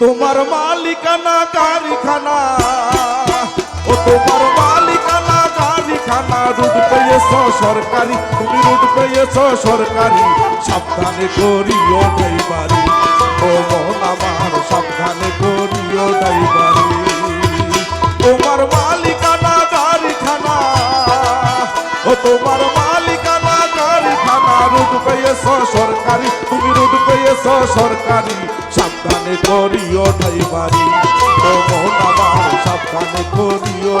তোমার মালিকানা কারিখানা ও তোমার মালিকানা কারিখানা রুট পেয়েছ সরকারি, তুমি রুট পেয়েছ সরকারি। সাবধানে করিও ড্রাইভারি, ও মন আমার সাবধানে করিও ড্রাইভারি। তোমার মালিকানা কারিখানা ও তোমার সরকারি? তুমি রুট পেয়েছ সরকারি? সাবধানে করিও ড্রাইভারি। সাবধানে করিও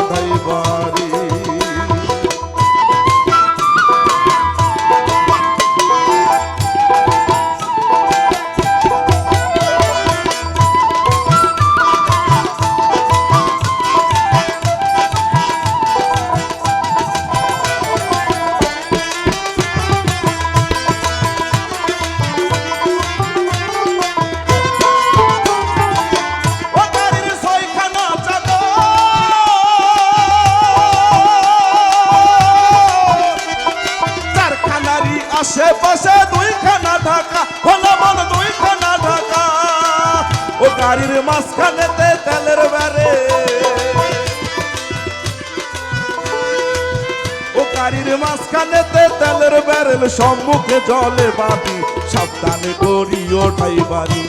গাড়ির মাঝখানেতে তেলের বারে গাড়ির মাঝখানেতে তেলের ব্যারেল সম্মুখে জলে বাতি সাবধানে করিও ড্রাইভারি।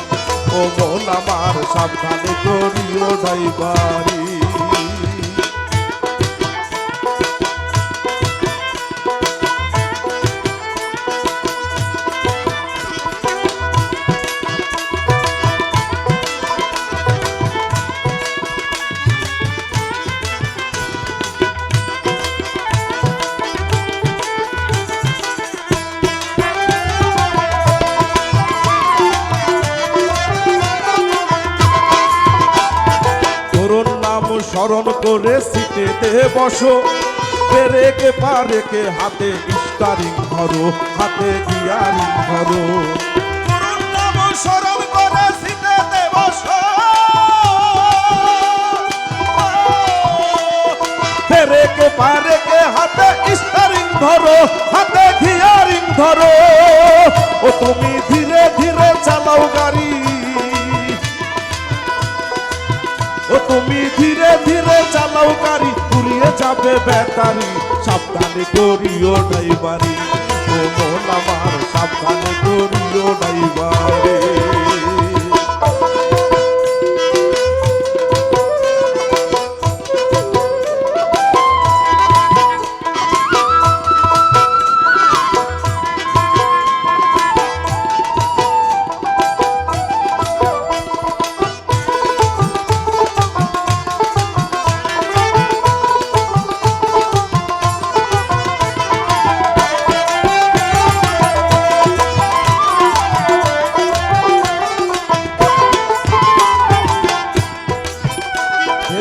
ও মন আমার, সাবধানে করিও ড্রাইভারি। তোর স্মরণ করে সিটেতে বসো। পেরেকে পারেকে হাতে স্টারিং ধরো, হাতে গিয়ারিং ধরো। স্মরণ করে সিটেতে বসো। পেরেকে পারেকে হাতে স্টারিং ধরো, হাতে গিয়ারিং ধরো। ও তুমি ধীরে ধীরে চালাও গাড়ি। তুমি ধীরে ধীরে চালাও গাড়ি পুড়িয়ে যাবে ব্যাটারি। সাবধানে করিও ড্রাইভারি। ও মন আমার, সাবধানে করিও ড্রাইভারি।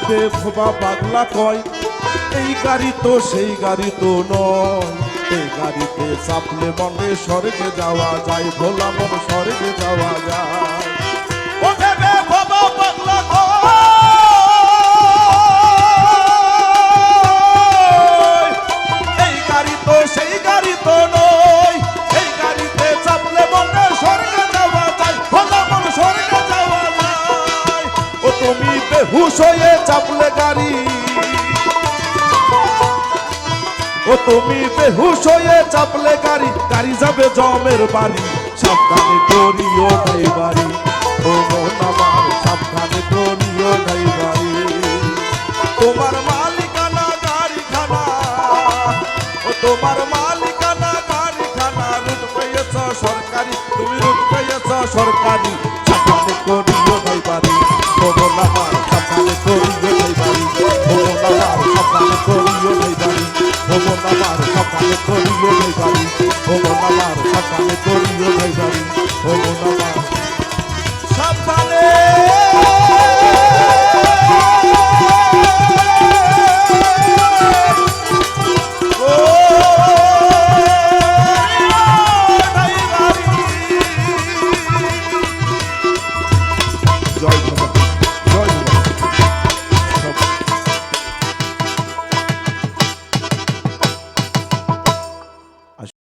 ভেবে ভোবা পাগলা কয়, এই গাড়ি তো সেই গাড়ি তো নয়। এই গাড়িতে চাপলে মনে স্বর্গে যাওয়া যায়, ভোলা মন স্বর্গে যাওয়া যায়। তুমি হয়ে চাপলে গাড়ি। ও তুমি বেহুশ হয়ে চাপলে গাড়ি গাড়ি যাবে জমের বাড়ি। সাবধানে করিও ড্রাইভারি ও মন আমার, সাবধানে করিও ড্রাইভারি তোমার মালিকানা গাড়ি খানা ও তোমার মালিকানা গাড়ি খানা রুট পেয়েছ সরকারি, তুমি রুট পেয়েছ সরকারি। পানে করিও ভাই বাড়ি হব না পা সব পানে জয় ভগবান